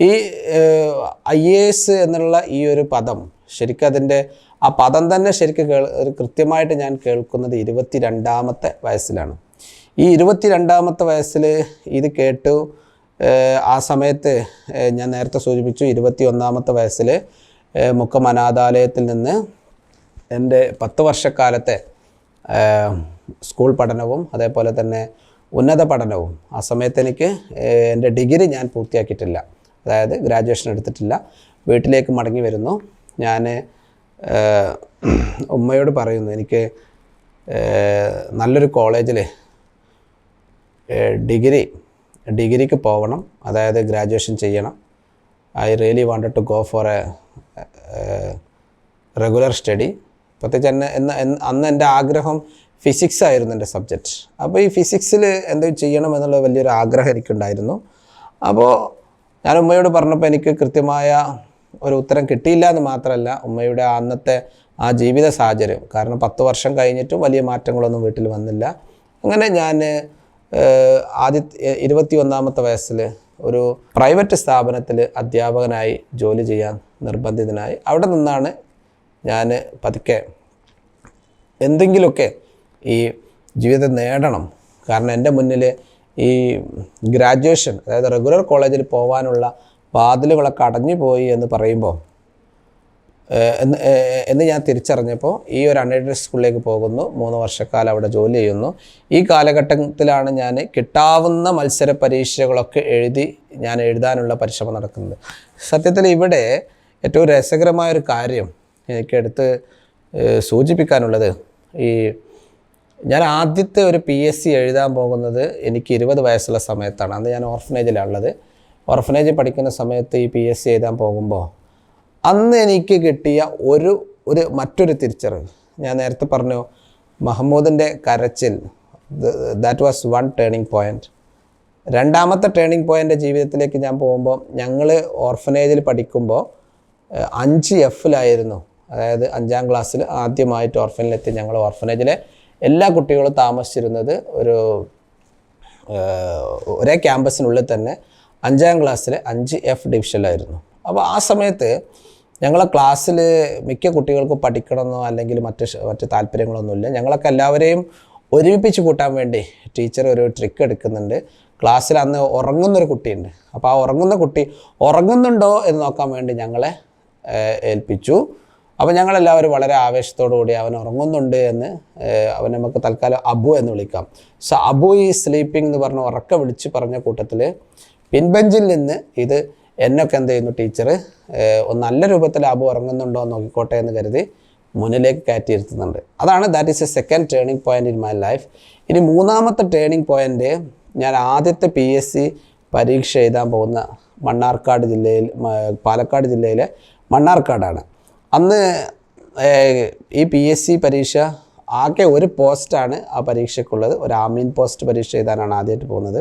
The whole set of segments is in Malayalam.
ഈ ഐ എ എസ് എന്നുള്ള ഈ ഒരു പദം ശരിക്കും അതിന്റെ ആ പദം തന്നെ ശരിക്കും കേൾ കൃത്യമായിട്ട് ഞാൻ കേൾക്കുന്നത് ഇരുപത്തി രണ്ടാമത്തെ വയസ്സിലാണ്. ഈ ഇരുപത്തി രണ്ടാമത്തെ വയസ്സിൽ ഇത് കേട്ടു ആ സമയത്ത് ഞാൻ നേരത്തെ സൂചിപ്പിച്ചു ഇരുപത്തി ഒന്നാമത്തെ വയസ്സിൽ മുക്കം അനാഥാലയത്തിൽ നിന്ന് എന്റെ പത്ത് വർഷക്കാലത്തെ സ്കൂൾ പഠനവും അതേപോലെ തന്നെ ഉന്നത പഠനവും ആ സമയത്ത് എനിക്ക് എന്റെ ഡിഗ്രി ഞാൻ പൂർത്തിയാക്കിയിട്ടില്ല. അതായത് ഗ്രാജുവേഷൻ എടുത്തിട്ടില്ല. വീട്ടിലേക്ക് മടങ്ങി വരുന്നു. ഞാൻ ഉമ്മയോട് പറയുന്നു എനിക്ക് നല്ലൊരു കോളേജിൽ ഡിഗ്രി ഡിഗ്രിക്ക് പോകണം അതായത് ഗ്രാജുവേഷൻ ചെയ്യണം. I really wanted to go for a regular study. പ്രത്യേകിച്ച് എന്നെ എന്ന് അന്ന് എന്റെ ആഗ്രഹം ഫിസിക്സ് ആയിരുന്നു എന്റെ സബ്ജക്റ്റ് അപ്പോൾ ഈ ഫിസിക്സിൽ എന്തെങ്കിലും ചെയ്യണം എന്നുള്ള വലിയൊരു ആഗ്രഹം എനിക്കുണ്ടായിരുന്നു. അപ്പോൾ ഞാൻ ഉമ്മയോട് പറഞ്ഞപ്പോൾ എനിക്ക് കൃത്യമായ ഒരു ഉത്തരം കിട്ടിയില്ല എന്ന് മാത്രമല്ല ഉമ്മയുടെ അന്നത്തെ ആ ജീവിത സാഹചര്യം. കാരണം പത്ത് വർഷം കഴിഞ്ഞിട്ടും വലിയ മാറ്റങ്ങളൊന്നും വീട്ടിൽ വന്നില്ല. അങ്ങനെ ഞാൻ ആദ്യ ഇരുപത്തി ഒന്നാമത്തെ വയസ്സിൽ ഒരു പ്രൈവറ്റ് സ്ഥാപനത്തിൽ അധ്യാപകനായി ജോലി ചെയ്യാൻ നിർബന്ധിതനായി. അവിടെ നിന്നാണ് ഞാൻ പതുക്കെ എന്തെങ്കിലുമൊക്കെ ഈ ജീവിതം നേടണം. കാരണം എന്റെ മുന്നിൽ ഈ ഗ്രാജുവേഷൻ അതായത് റെഗുലർ കോളേജിൽ പോകാനുള്ള വാതിലുകളൊക്കെ അടഞ്ഞു പോയി എന്ന് പറയുമ്പോൾ എന്ന് ഞാൻ തിരിച്ചറിഞ്ഞപ്പോൾ ഈ ഒരു അൺഎയ്ഡഡ് സ്കൂളിലേക്ക് പോകുന്നു. മൂന്ന് വർഷക്കാലം അവിടെ ജോലി ചെയ്യുന്നു. ഈ കാലഘട്ടത്തിലാണ് ഞാൻ കിട്ടാവുന്ന മത്സര പരീക്ഷകളൊക്കെ എഴുതി ഞാൻ എഴുതാനുള്ള പരിശ്രമം നടക്കുന്നത്. സത്യത്തിൽ ഇവിടെ ഏറ്റവും രസകരമായ ഒരു കാര്യം എനിക്ക് എടുത്ത് സൂചിപ്പിക്കാനുള്ളത് ഈ ഞാൻ ആദ്യത്തെ ഒരു പി എസ് സി എഴുതാൻ പോകുന്നത് എനിക്ക് ഇരുപത് വയസ്സുള്ള സമയത്താണ്. അന്ന് ഞാൻ ഓർഫനേജിലാണ് ഉള്ളത് ഓർഫനേജിൽ പഠിക്കുന്ന സമയത്ത് ഈ പി എസ് സി എഴുതാൻ പോകുമ്പോൾ അന്ന് എനിക്ക് കിട്ടിയ ഒരു ഒരു മറ്റൊരു തിരിച്ചറിവ്. ഞാൻ നേരത്തെ പറഞ്ഞു മഹമ്മൂദിന്റെ കരച്ചിൽ that was one turning point രണ്ടാമത്തെ ടേണിംഗ് പോയിന്റ് ജീവിതത്തിലേക്ക് ഞാൻ പോകുമ്പോൾ ഞങ്ങൾ ഓർഫനേജിൽ പഠിക്കുമ്പോൾ അഞ്ച് എഫിലായിരുന്നു അതായത് അഞ്ചാം ക്ലാസ്സിൽ ആദ്യമായിട്ട് ഓർഫനിലെത്തി ഞങ്ങൾ ഓർഫനേജിലെ എല്ലാ കുട്ടികളും താമസിച്ചിരുന്നത് ഒരു ഒരേ ക്യാമ്പസിനുള്ളിൽ തന്നെ അഞ്ചാം ക്ലാസ്സിലെ അഞ്ച് എഫ് ഡിവിഷനിലായിരുന്നു. അപ്പോൾ ആ സമയത്ത് ഞങ്ങളെ ക്ലാസ്സിൽ മിക്ക കുട്ടികൾക്കും പഠിക്കണമെന്നോ അല്ലെങ്കിൽ മറ്റ് മറ്റ് താല്പര്യങ്ങളൊന്നുമില്ല ഞങ്ങളൊക്കെ എല്ലാവരെയും ഒരുമിപ്പിച്ച് കൂട്ടാൻ വേണ്ടി ടീച്ചർ ഒരു ട്രിക്ക് എടുക്കുന്നുണ്ട്. ക്ലാസ്സിൽ അന്ന് ഉറങ്ങുന്നൊരു കുട്ടിയുണ്ട്. അപ്പോൾ ആ ഉറങ്ങുന്ന കുട്ടി ഉറങ്ങുന്നുണ്ടോ എന്ന് നോക്കാൻ വേണ്ടി ഞങ്ങളെ ഏൽപ്പിച്ചു. അപ്പോൾ ഞങ്ങളെല്ലാവരും വളരെ ആവേശത്തോടു കൂടി അവൻ ഉറങ്ങുന്നുണ്ട് എന്ന് അവൻ നമുക്ക് തൽക്കാലം അബു എന്ന് വിളിക്കാം. സോ അബു ഈ സ്ലീപ്പിംഗ് എന്ന് പറഞ്ഞ് ഉറക്ക വിളിച്ച് പറഞ്ഞ കൂട്ടത്തിൽ പിൻബെഞ്ചിൽ നിന്ന് ഇത് എന്നൊക്കെ എന്ത് ചെയ്യുന്നു ടീച്ചർ ഒന്ന് നല്ല രൂപത്തിൽ അബു ഉറങ്ങുന്നുണ്ടോ എന്ന് നോക്കിക്കോട്ടെ എന്ന് കരുതി മുന്നിലേക്ക് കയറ്റിയിരുത്തുന്നുണ്ട് അതാണ് that is a second turning point in my life ഇനി മൂന്നാമത്തെ ടേണിംഗ് പോയിന്റ് ഞാൻ ആദ്യത്തെ പി എസ് സി പരീക്ഷ എഴുതാൻ പോകുന്ന മണ്ണാർക്കാട് ജില്ലയിൽ പാലക്കാട് ജില്ലയിലെ മണ്ണാർക്കാടാണ്. അന്ന് ഈ പി എസ് സി പരീക്ഷ ആകെ ഒരു പോസ്റ്റാണ് ആ പരീക്ഷയ്ക്കുള്ളത്. ഒരു ആമീൻ പോസ്റ്റ് പരീക്ഷ എഴുതാനാണ് ആദ്യമായിട്ട് പോകുന്നത്.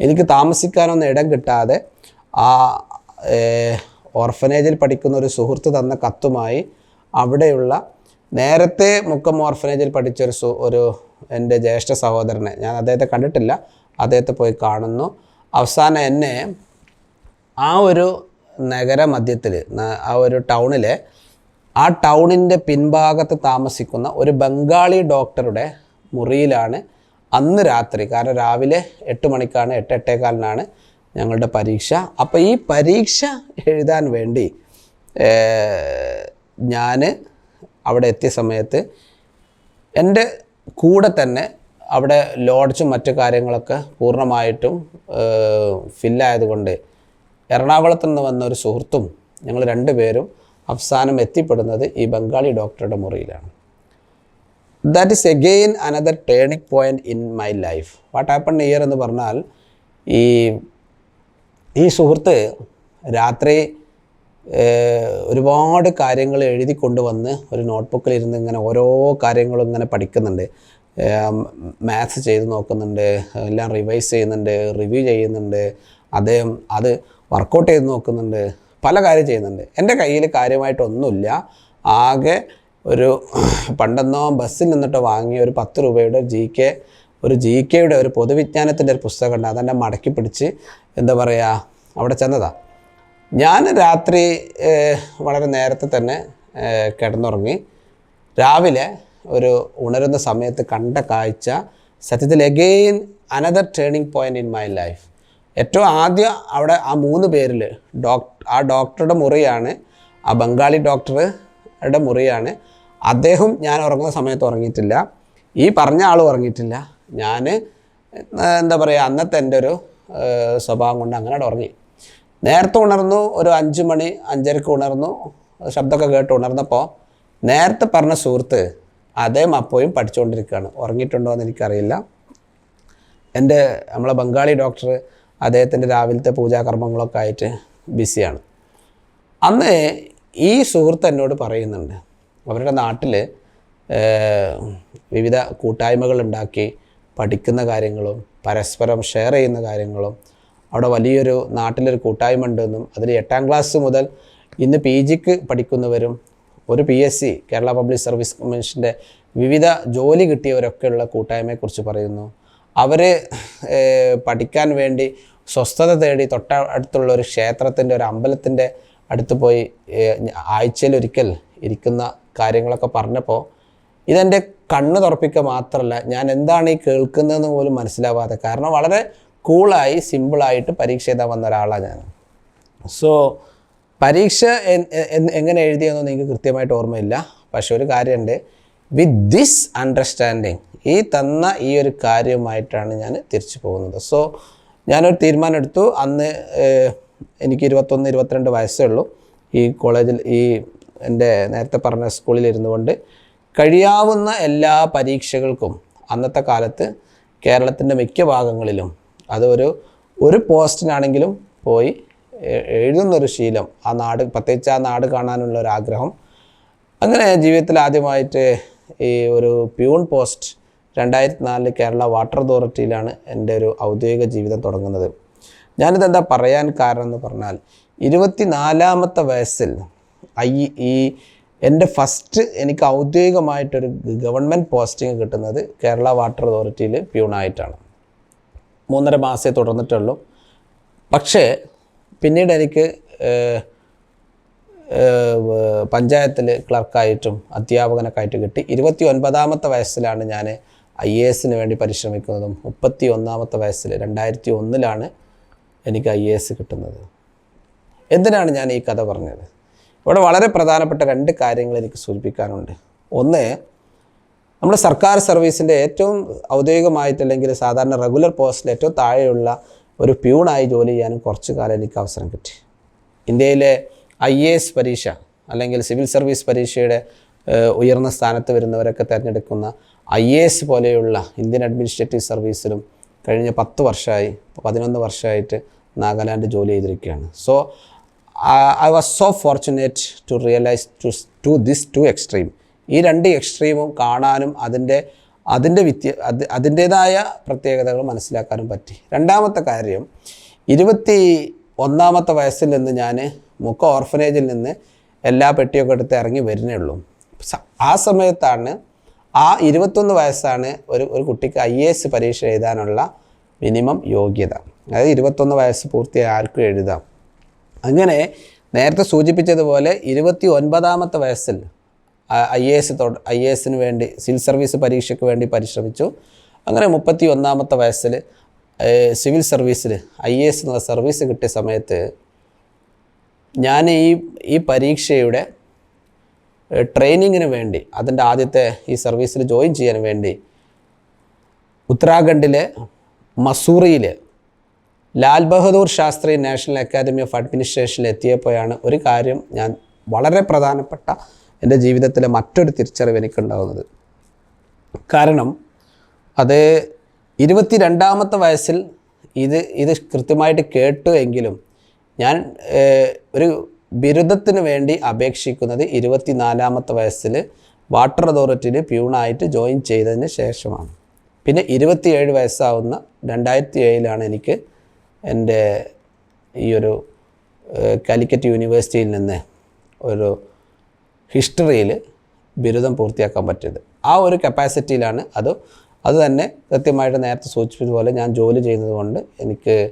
എനിക്ക് താമസിക്കാനൊന്നും ഇടം കിട്ടാതെ ആ ഓർഫനേജിൽ പഠിക്കുന്ന ഒരു സുഹൃത്ത് തന്ന കത്തുമായി അവിടെയുള്ള നേരത്തെ മുക്കം ഓർഫനേജിൽ പഠിച്ച ഒരു സു ഒരു എന്റെ ജ്യേഷ്ഠ സഹോദരനെ ഞാൻ അദ്ദേഹത്തെ കണ്ടിട്ടില്ല. അദ്ദേഹത്തെ പോയി കാണുന്നു. അവസാനം എന്നെ ആ ഒരു നഗരമധ്യത്തിൽ ആ ഒരു ടൗണിലെ ആ ടൗണിന്റെ പിൻഭാഗത്ത് താമസിക്കുന്ന ഒരു ബംഗാളി ഡോക്ടറുടെ മുറിയിലാണ് അന്ന് രാത്രി. കാരണം രാവിലെ എട്ട് മണിക്കാണ് എട്ട് എട്ടേകാലിനാണ് ഞങ്ങളുടെ പരീക്ഷ. അപ്പോൾ ഈ പരീക്ഷ എഴുതാൻ വേണ്ടി ഞാൻ അവിടെ എത്തിയ സമയത്ത് എന്റെ കൂടെ തന്നെ അവിടെ ലോഡ്ജും മറ്റു കാര്യങ്ങളൊക്കെ പൂർണമായിട്ടും ഫില്ലായതുകൊണ്ട് എറണാകുളത്ത് നിന്ന് വന്ന ഒരു സുഹൃത്തും ഞങ്ങൾ രണ്ടുപേരും അവസാനം എത്തിപ്പെടുന്നത് ഈ ബംഗാളി ഡോക്ടറുടെ മുറിയിലാണ്. That is again another turning point in my life what happen here എന്ന് പറഞ്ഞാൽ ഈ ഈ സുഹൃത്ത് രാത്രി ഒരുപാട് കാര്യങ്ങൾ എഴുതി കൊണ്ടുവന്ന് ഒരു നോട്ട്ബുക്കിൽ ഇരുന്ന് ഇങ്ങനെ ഓരോ കാര്യങ്ങളും ഇങ്ങനെ പഠിക്കുന്നുണ്ട്. മാത്സ് ചെയ്ത് നോക്കുന്നുണ്ട് എല്ലാം റിവൈസ് ചെയ്യുന്നുണ്ട് റിവ്യൂ ചെയ്യുന്നുണ്ട് അദ്ദേഹം അത് വർക്കൗട്ട് ചെയ്ത് നോക്കുന്നുണ്ട്. പല കാര്യം ചെയ്യുന്നുണ്ട്. എന്റെ കയ്യിൽ കാര്യമായിട്ടൊന്നുമില്ല. ആകെ ഒരു പണ്ടെന്നോ ബസ്സിൽ നിന്നിട്ട് വാങ്ങിയ ഒരു പത്ത് രൂപയുടെ ജി കെ ഒരു ജി കെയുടെ ഒരു പൊതുവിജ്ഞാനത്തിന്റെ ഒരു പുസ്തകം ഉണ്ട് അതെന്നെ മടക്കി പിടിച്ച് എന്താ പറയുക അവിടെ ചെന്നതാ. ഞാൻ രാത്രി വളരെ നേരത്തെ തന്നെ കിടന്നുറങ്ങി. രാവിലെ ഒരു ഉണരുന്ന സമയത്ത് കണ്ട കാഴ്ച സത്യത്തിൽ again another turning point in my life ഏറ്റവും ആദ്യം അവിടെ ആ മൂന്ന് പേരിൽ ഡോക്ടർ ആ ഡോക്ടറുടെ മുറിയാണ് ആ ബംഗാളി ഡോക്ടറുടെ മുറിയാണ്. അദ്ദേഹം ഞാൻ ഉറങ്ങുന്ന സമയത്ത് ഉറങ്ങിയിട്ടില്ല. ഈ പറഞ്ഞ ആൾ ഉറങ്ങിയിട്ടില്ല. ഞാൻ എന്താ പറയുക അന്നത്തെ എന്റെ ഒരു സ്വഭാവം കൊണ്ട് അങ്ങനെ ഉറങ്ങി. നേരത്തെ ഉണർന്നു ഒരു അഞ്ച് മണി അഞ്ചരക്ക് ഉണർന്നു ശബ്ദമൊക്കെ കേട്ട് ഉണർന്നപ്പോൾ നേരത്തെ പറഞ്ഞ സുഹൃത്ത് അദ്ദേഹം അപ്പോയും പഠിച്ചുകൊണ്ടിരിക്കുകയാണ് ഉറങ്ങിയിട്ടുണ്ടോ എന്ന് എനിക്കറിയില്ല. എന്റെ നമ്മളെ ബംഗാളി ഡോക്ടർ അദ്ദേഹത്തിന്റെ രാവിലത്തെ പൂജാകർമ്മങ്ങളൊക്കെ ആയിട്ട് ബിസിയാണ്. അന്ന് ഈ സുഹൃത്ത് എന്നോട് പറയുന്നുണ്ട് അവരുടെ നാട്ടിൽ വിവിധ കൂട്ടായ്മകൾ ഉണ്ടാക്കി പഠിക്കുന്ന കാര്യങ്ങളും പരസ്പരം ഷെയർ ചെയ്യുന്ന കാര്യങ്ങളും അവിടെ വലിയൊരു നാട്ടിലൊരു കൂട്ടായ്മ ഉണ്ടെന്നും അതിൽ എട്ടാം ക്ലാസ് മുതൽ ഇന്ന് പി ജിക്ക് പഠിക്കുന്നവരും ഒരു P S C Kerala public service കമ്മീഷന്റെ വിവിധ ജോലി കിട്ടിയവരൊക്കെയുള്ള കൂട്ടായ്മയെക്കുറിച്ച് പറയുന്നു. അവർ പഠിക്കാൻ വേണ്ടി സ്വസ്ഥത തേടി തൊട്ട അടുത്തുള്ള ഒരു ക്ഷേത്രത്തിന്റെ ഒരു അമ്പലത്തിന്റെ അടുത്ത് പോയി ആഴ്ചയിൽ ഒരിക്കൽ ഇരിക്കുന്ന കാര്യങ്ങളൊക്കെ പറഞ്ഞപ്പോൾ ഇതെന്റെ കണ്ണ് തുറപ്പിക്കുക മാത്രമല്ല ഞാൻ എന്താണ് ഈ കേൾക്കുന്നതെന്ന് പോലും മനസ്സിലാവാതെ കാരണം വളരെ കൂളായി സിമ്പിളായിട്ട് പരീക്ഷ എഴുതാൻ വന്ന ഒരാളാണ് ഞാൻ. സോ പരീക്ഷ എങ്ങനെ എഴുതിയെന്നോ നിങ്ങൾക്ക് കൃത്യമായിട്ട് ഓർമ്മയില്ല പക്ഷെ ഒരു കാര്യമുണ്ട്. വിത്ത് ദിസ് അണ്ടർസ്റ്റാൻഡിങ് ഈ തന്ന ഈ ഒരു കാര്യമായിട്ടാണ് ഞാൻ തിരിച്ചു പോകുന്നത്. സോ ഞാനൊരു തീരുമാനം എടുത്തു അന്ന് എനിക്ക് ഇരുപത്തൊന്ന് ഇരുപത്തിരണ്ട് വയസ്സേ ഉള്ളൂ. ഈ കോളേജിൽ ഈ എന്റെ നേരത്തെ പറഞ്ഞ സ്കൂളിൽ ഇരുന്നു കൊണ്ട് കഴിയാവുന്ന എല്ലാ പരീക്ഷകൾക്കും അന്നത്തെ കാലത്ത് കേരളത്തിന്റെ മിക്ക ഭാഗങ്ങളിലും അതൊരു ഒരു പോസ്റ്റിനാണെങ്കിലും പോയി എഴുതുന്നൊരു ശീലം ആ നാട് പ്രത്യേകിച്ച് ആ നാട് കാണാനുള്ള ഒരു ആഗ്രഹം അങ്ങനെ ജീവിതത്തിൽ ആദ്യമായിട്ട് ഈ ഒരു പ്യൂൺ പോസ്റ്റ് രണ്ടായിരത്തി നാലിൽ കേരള വാട്ടർ അതോറിറ്റിയിലാണ് എന്റെ ഒരു ഔദ്യോഗിക ജീവിതം തുടങ്ങുന്നത്. ഞാനിതെന്താ പറയാൻ കാരണം എന്ന് പറഞ്ഞാൽ ഇരുപത്തി നാലാമത്തെ വയസ്സിൽ ഐ ഈ എന്റെ ഫസ്റ്റ് എനിക്ക് ഔദ്യോഗികമായിട്ടൊരു ഗവൺമെന്റ് പോസ്റ്റിംഗ് കിട്ടുന്നത് കേരള വാട്ടർ അതോറിറ്റിയിൽ പ്യൂണായിട്ടാണ്. മൂന്നര മാസമേ തുടർന്നിട്ടുള്ളൂ. പക്ഷേ പിന്നീട് എനിക്ക് പഞ്ചായത്തിൽ ക്ലർക്കായിട്ടും അധ്യാപകനൊക്കെ ആയിട്ട് കിട്ടി. ഇരുപത്തി ഒൻപതാമത്തെ വയസ്സിലാണ് ഞാൻ ഐ എ എസിന് വേണ്ടി പരിശ്രമിക്കുന്നതും മുപ്പത്തി ഒന്നാമത്തെ വയസ്സിൽ രണ്ടായിരത്തി ഒന്നിലാണ് എനിക്ക് ഐ എ എസ് കിട്ടുന്നത്. എന്തിനാണ് ഞാൻ ഈ കഥ പറഞ്ഞത്? ഇവിടെ വളരെ പ്രധാനപ്പെട്ട രണ്ട് കാര്യങ്ങൾ എനിക്ക് സൂചിപ്പിക്കാനുണ്ട്. ഒന്ന് നമ്മുടെ സർക്കാർ സർവീസിന്റെ ഏറ്റവും ഔദ്യോഗികമായിട്ടല്ലെങ്കിൽ സാധാരണ റെഗുലർ പോസ്റ്റിൽ ഏറ്റവും താഴെയുള്ള ഒരു പ്യൂണായി ജോലി ചെയ്യാനും കുറച്ച് കാലം എനിക്ക് അവസരം കിട്ടി. ഇന്ത്യയിലെ ഐ എ എസ് പരീക്ഷ അല്ലെങ്കിൽ സിവിൽ സർവീസ് പരീക്ഷയുടെ ഉയർന്ന സ്ഥാനത്ത് വരുന്നവരൊക്കെ തിരഞ്ഞെടുക്കുന്ന ഐ എ എസ് പോലെയുള്ള ഇന്ത്യൻ അഡ്മിനിസ്ട്രേറ്റീവ് സർവീസിലും കഴിഞ്ഞ പത്ത് വർഷമായി പതിനൊന്ന് വർഷമായിട്ട് നാഗാലാൻഡ് ജോലി ചെയ്തിരിക്കുകയാണ്. So I was so fortunate to realise to to this to extreme ഈ രണ്ട് എക്സ്ട്രീമും കാണാനും അതിന്റെ അതിന്റെ വിത്യ അത് അതിന്റേതായ പ്രത്യേകതകൾ മനസ്സിലാക്കാനും പറ്റി. രണ്ടാമത്തെ കാര്യം ഇരുപത്തി ഒന്നാമത്തെ വയസ്സിൽ നിന്ന് ഞാൻ മുക്ക ഓർഫനേജിൽ നിന്ന് എല്ലാ പെട്ടിയൊക്കെ എടുത്ത് ഇറങ്ങി വരുന്നേ ഉള്ളൂ. ആ സമയത്താണ് ആ ഇരുപത്തൊന്ന് വയസ്സാണ് ഒരു ഒരു കുട്ടിക്ക് ഐ എ എസ് പരീക്ഷ എഴുതാനുള്ള മിനിമം യോഗ്യത. അതായത് ഇരുപത്തൊന്ന് വയസ്സ് പൂർത്തിയായ ആർക്കും എഴുതാം. അങ്ങനെ നേരത്തെ സൂചിപ്പിച്ചതുപോലെ ഇരുപത്തി ഒൻപതാമത്തെ വയസ്സിൽ I A S I A എസിന് വേണ്ടി സിവിൽ സർവീസ് പരീക്ഷയ്ക്ക് വേണ്ടി പരിശ്രമിച്ചു. അങ്ങനെ മുപ്പത്തി ഒന്നാമത്തെ വയസ്സിൽ സിവിൽ സർവീസിൽ ഐ എ എസ് എന്നുള്ള സർവീസ് കിട്ടിയ സമയത്ത് ഞാൻ ഈ ഈ പരീക്ഷയുടെ ട്രെയിനിങ്ങിന് വേണ്ടി അതിന്റെ ആദ്യത്തെ ഈ സർവീസിൽ ജോയിൻ ചെയ്യാൻ വേണ്ടി ഉത്തരാഖണ്ഡിലെ മസൂറിയിലെ Lal Bahadur Shastri national academy of അഡ്മിനിസ്ട്രേഷനിൽ എത്തിയപ്പോഴാണ് ഒരു കാര്യം ഞാൻ വളരെ പ്രധാനപ്പെട്ട എന്റെ ജീവിതത്തിലെ മറ്റൊരു തിരിച്ചറിവ് എനിക്കുണ്ടാകുന്നത് കാരണം അത് ഇരുപത്തി രണ്ടാമത്തെ വയസ്സിൽ ഇത് ഇത് കൃത്യമായിട്ട് കേട്ടു എങ്കിലും ഞാൻ ഒരു ബിരുദത്തിന് വേണ്ടി അപേക്ഷിക്കുന്നത് ഇരുപത്തിനാലാമത്തെ വയസ്സിൽ വാട്ടർ അതോറിറ്റിയിൽ പ്യൂണായിട്ട് ജോയിൻ ചെയ്തതിന് ശേഷമാണ്. പിന്നെ ഇരുപത്തിയേഴ് വയസ്സാവുന്ന രണ്ടായിരത്തി ഏഴിലാണ് എനിക്ക് എന്റെ ഈ ഒരു കാലിക്കറ്റ് യൂണിവേഴ്സിറ്റിയിൽ നിന്ന് ഒരു ഹിസ്റ്ററിയിൽ ബിരുദം പൂർത്തിയാക്കാൻ പറ്റിയത്. ആ ഒരു കപ്പാസിറ്റിയിലാണ് അത്. അത് തന്നെ കൃത്യമായിട്ട് നേരത്തെ സൂചിപ്പിച്ചതുപോലെ ഞാൻ ജോലി ചെയ്യുന്നത് കൊണ്ട് എനിക്ക്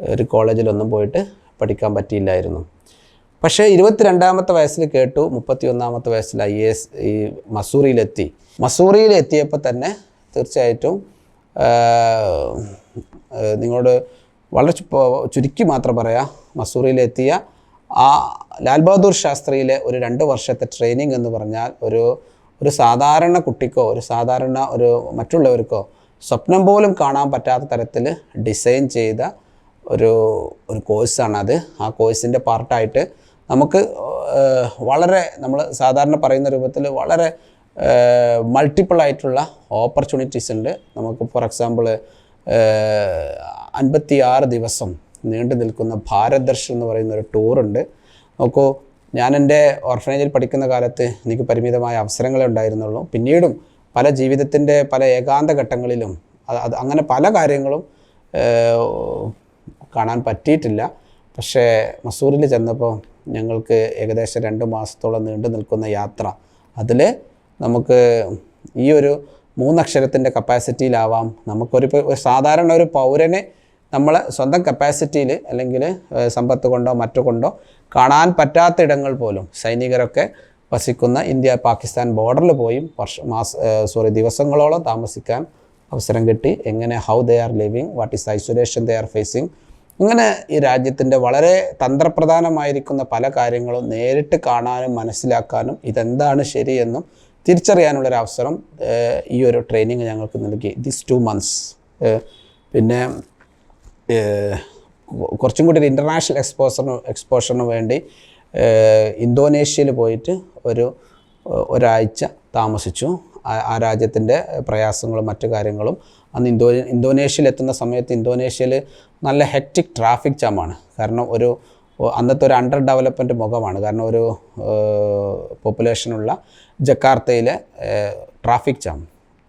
ഒരു കോളേജിലൊന്നും പോയിട്ട് പഠിക്കാൻ പറ്റിയില്ലായിരുന്നു. പക്ഷേ ഇരുപത്തിരണ്ടാമത്തെ വയസ്സിൽ കേട്ടു മുപ്പത്തി ഒന്നാമത്തെ വയസ്സിൽ ഐ എസ് ഈ മസൂറിയിലെത്തി. മസൂറിയിലെത്തിയപ്പോൾ തന്നെ തീർച്ചയായിട്ടും നിങ്ങളോട് വളരെ ചുരുക്കി മാത്രം പറയാം മസൂറിയിലെത്തിയ ആ ലാൽ ബഹദൂർ ശാസ്ത്രിയിലെ ഒരു രണ്ട് വർഷത്തെ ട്രെയിനിങ് എന്ന് പറഞ്ഞാൽ ഒരു ഒരു സാധാരണ കുട്ടിക്കോ ഒരു സാധാരണ ഒരു മറ്റുള്ളവർക്കോ സ്വപ്നം പോലും കാണാൻ പറ്റാത്ത തരത്തിൽ ഡിസൈൻ ചെയ്ത ഒരു ഒരു കോഴ്സാണ് അത് ആ കോഴ്സിന്റെ പാർട്ടായിട്ട് നമുക്ക് വളരെ നമ്മൾ സാധാരണ പറയുന്ന രൂപത്തിൽ വളരെ മൾട്ടിപ്പിൾ ആയിട്ടുള്ള ഓപ്പർച്യൂണിറ്റീസ് ഉണ്ട്. നമുക്ക് ഫോർ എക്സാമ്പിൾ അൻപത്തി ആറ് ദിവസം നീണ്ടു നിൽക്കുന്ന ഭാരത് ദർശൻ എന്ന് പറയുന്ന ഒരു ടൂറുണ്ട് നോക്കൂ ഞാൻ എന്റെ ഓർഫനേജിൽ പഠിക്കുന്ന കാലത്ത് എനിക്ക് പരിമിതമായ അവസരങ്ങളെ ഉണ്ടായിരുന്നുള്ളൂ. പിന്നീടും പല ജീവിതത്തിന്റെ പല ഏകാന്ത ഘട്ടങ്ങളിലും അത് അങ്ങനെ പല കാര്യങ്ങളും കാണാൻ പറ്റിയിട്ടില്ല. പക്ഷേ മസൂറിൽ ചെന്നപ്പോൾ ഞങ്ങൾക്ക് ഏകദേശം രണ്ട് മാസത്തോളം നീണ്ടു നിൽക്കുന്ന യാത്ര. അതിൽ നമുക്ക് ഈ ഒരു മൂന്നക്ഷരത്തിന്റെ കപ്പാസിറ്റിയിലാവാം. നമുക്കൊരു സാധാരണ ഒരു പൗരനെ നമ്മൾ സ്വന്തം കപ്പാസിറ്റിയിൽ അല്ലെങ്കിൽ സമ്പത്ത് കൊണ്ടോ മറ്റു കൊണ്ടോ കാണാൻ പറ്റാത്ത ഇടങ്ങൾ പോലും സൈനികരൊക്കെ വസിക്കുന്ന ഇന്ത്യ പാകിസ്ഥാൻ ബോർഡറിൽ പോയി. വർഷ മാസ സോറി ദിവസങ്ങളോളം താമസിക്കാൻ അവസരം കിട്ടി. എങ്ങനെ how they are living what is isolation they are facing അങ്ങനെ ഈ രാജ്യത്തിന്റെ വളരെ തന്ത്രപ്രധാനമായിരിക്കുന്ന പല കാര്യങ്ങളും നേരിട്ട് കാണാനും മനസ്സിലാക്കാനും ഇതെന്താണ് ശരിയെന്നും തിരിച്ചറിയാനുള്ളൊരു അവസരം ഈ ഒരു ട്രെയിനിങ് ഞങ്ങൾക്ക് നൽകി. ദിസ് ടു മന്ത്സ് പിന്നെ കുറച്ചും കൂടി ഒരു ഇന്റർനാഷണൽ എക്സ്പോസറിന് എക്സ്പോഷറിന് വേണ്ടി ഇന്തോനേഷ്യയിൽ പോയിട്ട് ഒരു ഒരാഴ്ച താമസിച്ചു. ആ രാജ്യത്തിന്റെ പ്രയാസങ്ങളും മറ്റു കാര്യങ്ങളും അന്ന് ഇന്തോ ഇന്തോനേഷ്യയിൽ എത്തുന്ന സമയത്ത് ഇന്തോനേഷ്യയിൽ നല്ല ഹെക്റ്റിക് ട്രാഫിക് ജാമാണ് കാരണം ഒരു അന്നത്തെ ഒരു അണ്ടർ ഡെവലപ്മെന്റ് മുഖമാണ്. കാരണം ഒരു പോപ്പുലേഷനുള്ള ജക്കാർത്തയിലെ ട്രാഫിക് ജാം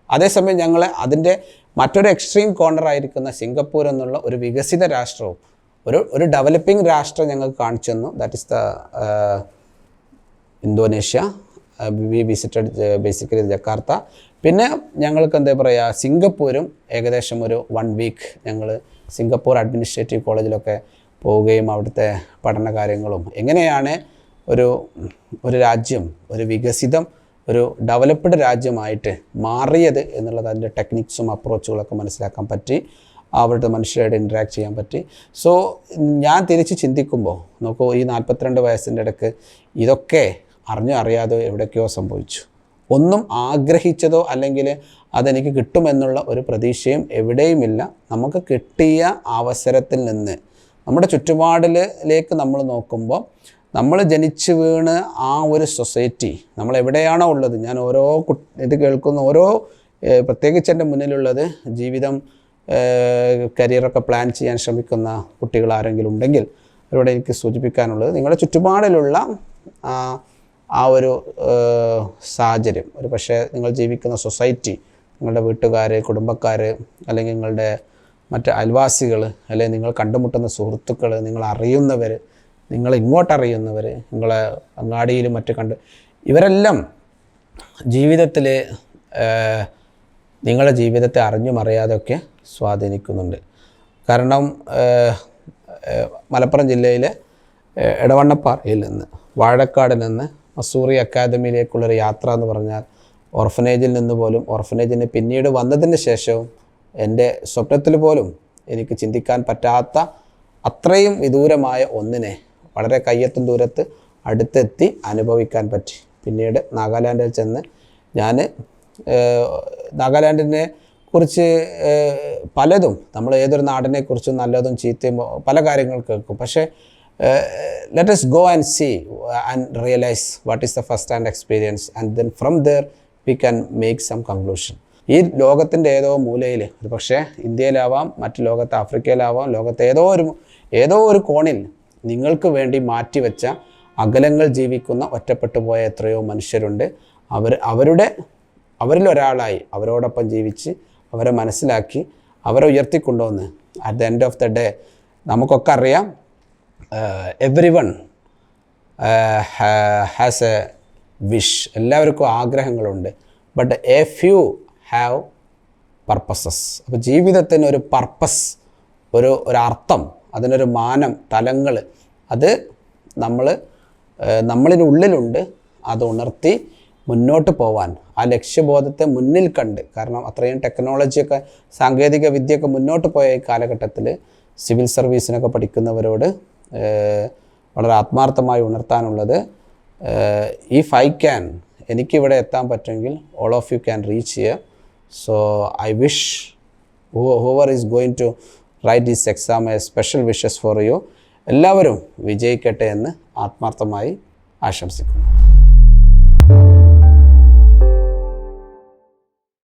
അതേസമയം ഞങ്ങൾ അതിന്റെ മറ്റൊരു എക്സ്ട്രീം കോർണർ ആയിരിക്കുന്ന സിംഗപ്പൂർ എന്നുള്ള ഒരു വികസിത രാഷ്ട്രവും ഒരു ഒരു ഡെവലപ്പിംഗ് രാഷ്ട്രം ഞങ്ങൾക്ക് കാണിച്ചു തന്നു. That is the Indonesia. We visited basically Jakarta. പിന്നെ ഞങ്ങൾക്ക് എന്താ പറയുക സിംഗപ്പൂരും ഏകദേശം ഒരു വൺ വീക്ക് ഞങ്ങൾ സിംഗപ്പൂർ അഡ്മിനിസ്ട്രേറ്റീവ് കോളേജിലൊക്കെ പോവുകയും അവിടുത്തെ പഠന കാര്യങ്ങളും. എങ്ങനെയാണ് ഒരു ഒരു രാജ്യം ഒരു വികസിതം ഒരു ഡെവലപ്ഡ് രാജ്യമായിട്ട് മാറിയത് എന്നുള്ളത് അതിന്റെ ടെക്നിക്സും അപ്രോച്ചുകളൊക്കെ മനസ്സിലാക്കാൻ പറ്റി അവിടുത്തെ മനുഷ്യരായിട്ട് ഇൻട്രാക്ട് ചെയ്യാൻ പറ്റി. സോ ഞാൻ തിരിച്ച് ചിന്തിക്കുമ്പോൾ നോക്കൂ ഈ നാൽപ്പത്തിരണ്ട് വയസ്സിന്റെ ഇടയ്ക്ക് ഇതൊക്കെ അറിഞ്ഞോ അറിയാതോ എവിടേക്കോ സംഭവിച്ചു. ഒന്നും ആഗ്രഹിച്ചതോ അല്ലെങ്കിൽ അതെനിക്ക് കിട്ടുമെന്നുള്ള ഒരു പ്രതീക്ഷയും എവിടെയുമില്ല. നമുക്ക് കിട്ടിയ അവസരത്തിൽ നിന്ന്. നമ്മുടെ ചുറ്റുപാടിലേക്ക് നമ്മൾ നോക്കുമ്പോൾ നമ്മൾ ജനിച്ചു വീണ് ആ ഒരു സൊസൈറ്റി നമ്മൾ എവിടെയാണോ ഉള്ളത്. ഞാൻ ഓരോ ഇത് കേൾക്കുന്ന ഓരോ പ്രത്യേകിച്ച് എന്റെ മുന്നിലുള്ളത് ജീവിതം കരിയറൊക്കെ പ്ലാൻ ചെയ്യാൻ ശ്രമിക്കുന്ന കുട്ടികൾ ആരെങ്കിലും ഉണ്ടെങ്കിൽ അവരോട് എനിക്ക് സൂചിപ്പിക്കാനുള്ളത് നിങ്ങളുടെ ചുറ്റുപാടിലുള്ള ആ, ഒരു സാഹചര്യം. ഒരു പക്ഷേ നിങ്ങൾ ജീവിക്കുന്ന സൊസൈറ്റി നിങ്ങളുടെ വീട്ടുകാർ കുടുംബക്കാർ അല്ലെങ്കിൽ നിങ്ങളുടെ മറ്റ് അയൽവാസികൾ അല്ലെങ്കിൽ നിങ്ങൾ കണ്ടുമുട്ടുന്ന സുഹൃത്തുക്കൾ നിങ്ങൾ അറിയുന്നവർ നിങ്ങൾ ഇങ്ങോട്ട് അറിയുന്നവർ നിങ്ങളെ അങ്ങാടിയിലും മറ്റ് കണ്ട് ഇവരെല്ലാം ജീവിതത്തിൽ നിങ്ങളുടെ ജീവിതത്തെ അറിഞ്ഞും അറിയാതെയൊക്കെ സ്വാധീനിക്കുന്നുണ്ട്. കാരണം മലപ്പുറം ജില്ലയിലെ ഇടവണ്ണപ്പാറയിൽ നിന്ന് വാഴക്കാട് നിന്ന് മസൂറി അക്കാദമിയിലേക്കുള്ളൊരു യാത്ര എന്ന് പറഞ്ഞാൽ ഓർഫനേജിൽ നിന്ന് പോലും ഓർഫനേജിന് പിന്നീട് വന്നതിന് ശേഷവും എന്റെ സ്വപ്നത്തിൽ പോലും എനിക്ക് ചിന്തിക്കാൻ പറ്റാത്ത അത്രയും വിദൂരമായ ഒന്നിനെ വളരെ കയ്യെത്തും ദൂരത്ത് അടുത്തെത്തി അനുഭവിക്കാൻ പറ്റി. പിന്നീട് നാഗാലാൻഡിൽ ചെന്ന് ഞാൻ നാഗാലാൻഡിനെ കുറിച്ച് പലതും നമ്മൾ ഏതൊരു നാടിനെക്കുറിച്ചും നല്ലതും ചീത്തയും പല കാര്യങ്ങൾ കേൾക്കും. പക്ഷേ let us go and see and realise what is the first hand experience and then from there we can make some conclusion ഈ ലോകത്തിന്റെ ഏതോ മൂലയിൽ ഒരു പക്ഷേ ഇന്ത്യയിലാവാം മറ്റ് ലോകത്ത് ആഫ്രിക്കയിലാവാം ലോകത്തെ ഏതോ ഒരു ഏതോ ഒരു കോണിൽ നിങ്ങൾക്ക് വേണ്ടി മാറ്റിവെച്ച അകലങ്ങൾ ജീവിക്കുന്ന ഒറ്റപ്പെട്ടു പോയ എത്രയോ മനുഷ്യരുണ്ട്. അവർ അവരുടെ അവരിൽ ഒരാളായി അവരോടൊപ്പം ജീവിച്ച് അവരെ മനസ്സിലാക്കി അവരെ ഉയർത്തിക്കൊണ്ടുവന്ന്. At the end of the day നമുക്കൊക്കെ അറിയാം every one has a wish എല്ലാവർക്കും ആഗ്രഹങ്ങളുണ്ട്. But a few have purposes അപ്പോൾ ജീവിതത്തിന് ഒരു പർപ്പസ് ഒരു ഒരു അർത്ഥം അതിനൊരു മാനം തലങ്ങൾ അത് നമ്മൾ നമ്മളിനുള്ളിലുണ്ട്. അത് ഉണർത്തി മുന്നോട്ട് പോവാൻ ആ ലക്ഷ്യബോധത്തെ മുന്നിൽ കണ്ട്. കാരണം അത്രയും ടെക്നോളജിയൊക്കെ സാങ്കേതിക വിദ്യയൊക്കെ മുന്നോട്ട് പോയ ഈ കാലഘട്ടത്തിൽ സിവിൽ സർവീസിനൊക്കെ പഠിക്കുന്നവരോട് വളരെ ആത്മാർത്ഥമായി ഉണർത്താനുള്ളത് ഇഫ് ഐ ക്യാൻ എനിക്കിവിടെ എത്താൻ പറ്റുമെങ്കിൽ all of you can reach here so I wish whoever is going to write this exam a special wishes for you എല്ലാവരും വിജയിക്കട്ടെ എന്ന് ആത്മാർത്ഥമായി ആശംസിക്കുന്നു.